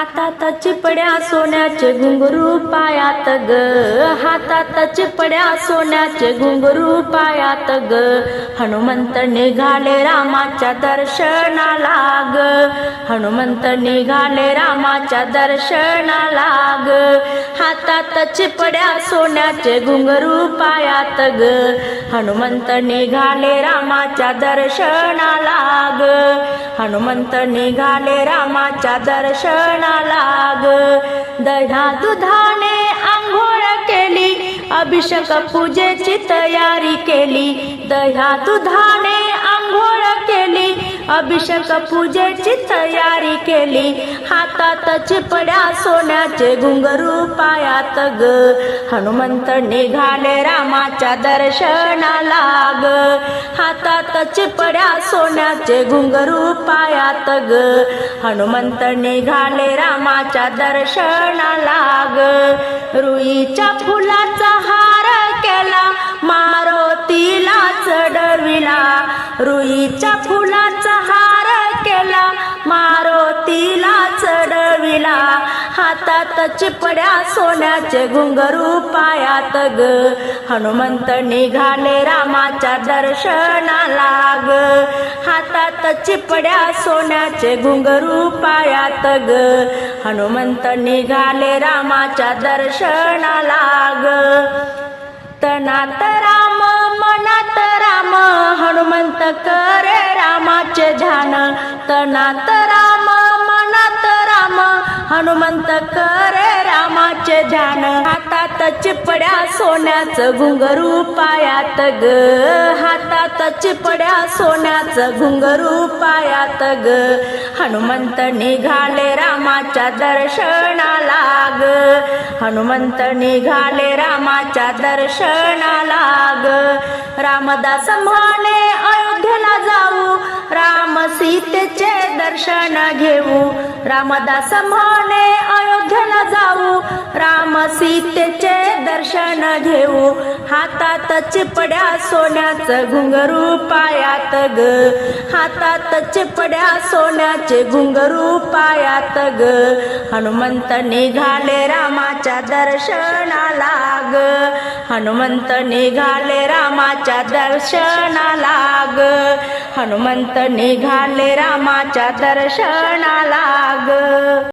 हातात चिपड्या सोन्याचे घुंगरू पायात ग. हातात चिपड्या सोन्याचे घुंगरू पायात ग. हनुमंत निघाले रामाच्या दर्शनाला ग. हनुमंत निघाले रामाच्या दर्शनाला ग. हातात चिपड्या सोन्याचे घुंगरू पायात ग. हनुमंत निघाले रामाच्या दर्शनाला ग. हनुमंत निघाले रामाच्या दर्शना लाग. दह्या दुधाने आंघोळ केली अभिषेक पूजेची तयारी केली. दह्या दुधाने आंघोळ केली अभिषेक पूजेची तयारी केली. हातात चिपड्या सोन्याचे घुंगरू पायात ग. हनुमंत निघाले रामाच्या दर्शनाला ग. हातात चिपड्या सोन्याचे घुंगरू पायात ग. हनुमंत निघाले रामाच्या दर्शनाला ग. रुईच्या फुलाचा हार केला मारुतीला चढविला रुईच्या फुला हातात चिपड्या सोन्याचे घुंगरू पायात ग. हनुमंत निघाले रामाच्या दर्शनाला ग. हातात चिपड्या सोन्याचे घुंगरू पायात ग. हनुमंत निघाले रामाच्या दर्शनाला ग. तनात राम मनात राम हनुमंत करे रामाचे ध्यान. तनात हनुमंत करे रामाचे ध्यान हातात चिपड्या सोन्याचं घुंगरू पायात ग. हातात चिपड्या सोन्याचं घुंगरू पायात ग. हनुमंत निघाले रामाच्या दर्शनाला ग. हनुमंत निघाले रामाच्या दर्शनाला ग. रामदास म्हणे सीतेचे दर्शन घेऊ. रामदास म्हणे अयोध्येला जाऊ. राम सीतेचे दर्शन घेऊ. हातात चिपड्या सोन्याचं घुंगरू पायात ग. हातात चिपड्या सोन्याचे घुंगरू पायात ग. हनुमंत निघाले रामाच्या दर्शनाला ग. हनुमंत निघाले रामाच्या दर्शनाला ग. हनुमंत निघाले रामाच्या दर्शनाला ग.